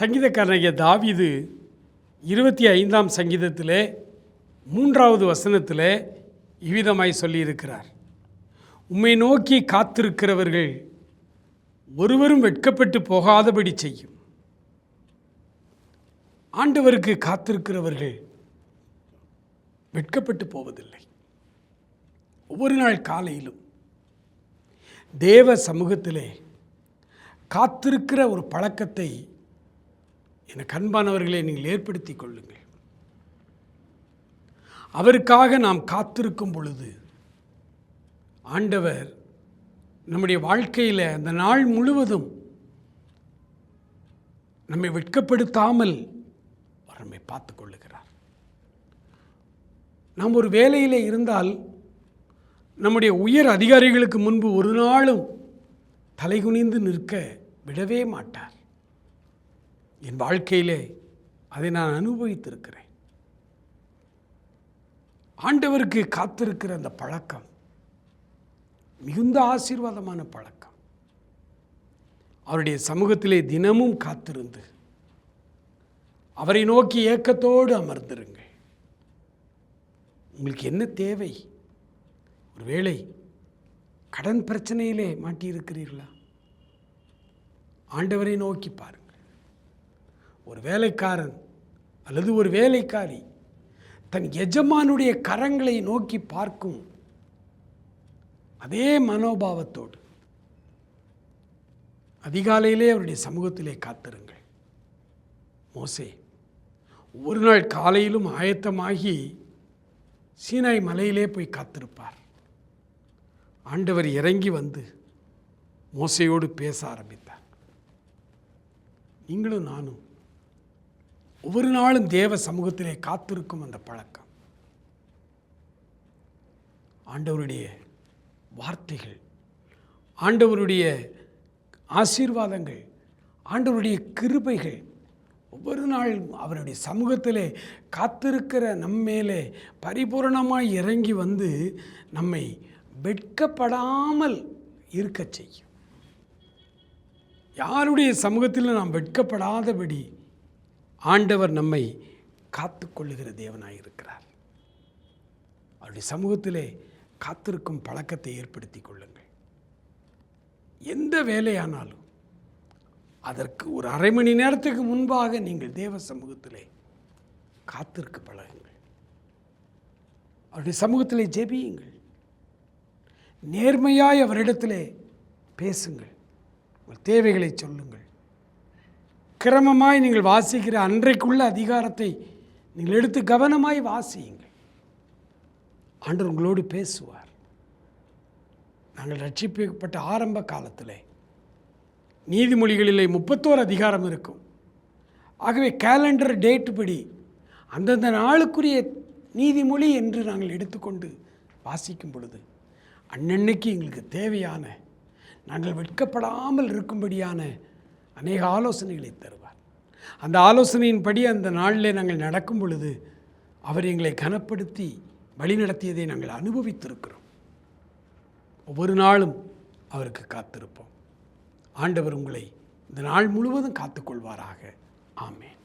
சங்கீதக்காரனாகிய தாவிது இருபத்தி ஐந்தாம் சங்கீதத்திலே மூன்றாவது வசனத்திலே இவ்விதமாய் சொல்லியிருக்கிறார். உம்மை நோக்கி காத்திருக்கிறவர்கள் ஒருவரும் வெட்கப்பட்டு போகாதபடி செய்யும். ஆண்டவருக்கு காத்திருக்கிறவர்கள் வெட்கப்பட்டு போவதில்லை. ஒவ்வொரு நாள் காலையிலும் தேவ சமூகத்திலே காத்திருக்கிற ஒரு பழக்கத்தை எனக்கு அன்பானவர்களை நீங்கள் ஏற்படுத்தி கொள்ளுங்கள். அவருக்காக நாம் காத்திருக்கும் பொழுது ஆண்டவர் நம்முடைய வாழ்க்கையில் அந்த நாள் முழுவதும் நம்மை வெட்கப்படுத்தாமல் அவர் நம்மை பார்த்து கொள்ளுகிறார். நாம் ஒரு வேலையில் இருந்தால் நம்முடைய உயர் அதிகாரிகளுக்கு முன்பு ஒரு நாளும் தலைகுனிந்து நிற்க விடவே மாட்டார். என் வாழ்க்கையிலே அதை நான் அனுபவித்திருக்கிறேன். ஆண்டவருக்கு காத்திருக்கிற அந்த பழக்கம் மிகுந்த ஆசீர்வாதமான பழக்கம் அவருடைய சமூகத்திலே தினமும் காத்திருந்து அவரை நோக்கி ஏக்கத்தோடு அமர்ந்திருங்கள். உங்களுக்கு என்ன தேவை? ஒருவேளை கடன் பிரச்சனையிலே மாட்டியிருக்கிறீர்களா? ஆண்டவரை நோக்கி பாருங்கள். ஒரு வேலைக்காரன் அல்லது ஒரு வேலைக்காரி தன் எஜமானுடைய கரங்களை நோக்கி பார்க்கும் அதே மனோபாவத்தோடு அதிகாலையிலே அவருடைய சமூகத்திலே காத்திருங்கள். மோசே ஒரு நாள் காலையிலும் ஆயத்தமாகி சீனாய் மலையிலே போய் காத்திருப்பார். ஆண்டவர் இறங்கி வந்து மோசையோடு பேச ஆரம்பித்தார். நீங்களும் நானும் ஒவ்வொரு நாளும் தேவ சமூகத்திலே காத்திருக்கும் அந்த பழக்கம். ஆண்டவருடைய வார்த்தைகள் ஆண்டவருடைய ஆசீர்வாதங்கள் ஆண்டவருடைய கிருபைகள் ஒவ்வொரு நாள் அவருடைய சமூகத்திலே காத்திருக்கிற நம்மேலே பரிபூரணமாய் இறங்கி வந்து நம்மை வெட்கப்படாமல் இருக்கச் செய்யும். யாருடைய சமூகத்தில் நாம் வெட்கப்படாதபடி ஆண்டவர் நம்மை காத்து கொள்ளுகிற தேவனாய் இருக்கிறார் அவருடைய சமூகத்திலே காத்திருக்கும் பழக்கத்தை ஏற்படுத்தி கொள்ளுங்கள். எந்த வேலையானாலும் அதற்கு ஒரு அரை மணி நேரத்துக்கு முன்பாக நீங்கள் தேவ சமூகத்திலே காத்திருக்க பழகுங்கள். அவருடைய சமூகத்திலே ஜெபியுங்கள். நேர்மையாய் அவரிடத்திலே பேசுங்கள். உங்கள் தேவைகளை சொல்லுங்கள். கிரமமாய் நீங்கள் வாசிக்கிற அன்றைக்குள்ள அதிகாரத்தை நீங்கள் எடுத்து கவனமாய் வாசியுங்கள். ஆண்டவர் உங்களோடு பேசுவார். நாங்கள் ரட்சிக்கப்பட்ட ஆரம்ப காலத்தில் நீதிமொழிகளிலே முப்பத்தோரு அதிகாரம் இருக்கும். ஆகவே கேலண்டர் டேட் படி அந்தந்த நாளுக்குரிய நீதிமொழி என்று நாங்கள் எடுத்துக்கொண்டு வாசிக்கும் பொழுது அன்னன்னைக்கு எங்களுக்கு தேவையான நாங்கள் வெட்கப்படாமல் இருக்கும்படியான அநேக ஆலோசனைகளை தருவார். அந்த ஆலோசனையின்படி அந்த நாளில் நாங்கள் நடக்கும் பொழுது அவர் எங்களை கனப்படுத்தி வழிநடத்தியதை நாங்கள் அனுபவித்திருக்கிறோம். ஒவ்வொரு நாளும் அவருக்கு காத்திருப்போம். ஆண்டவர் உங்களை இந்த நாள் முழுவதும் காத்துக்கொள்வாராக. ஆமேன்.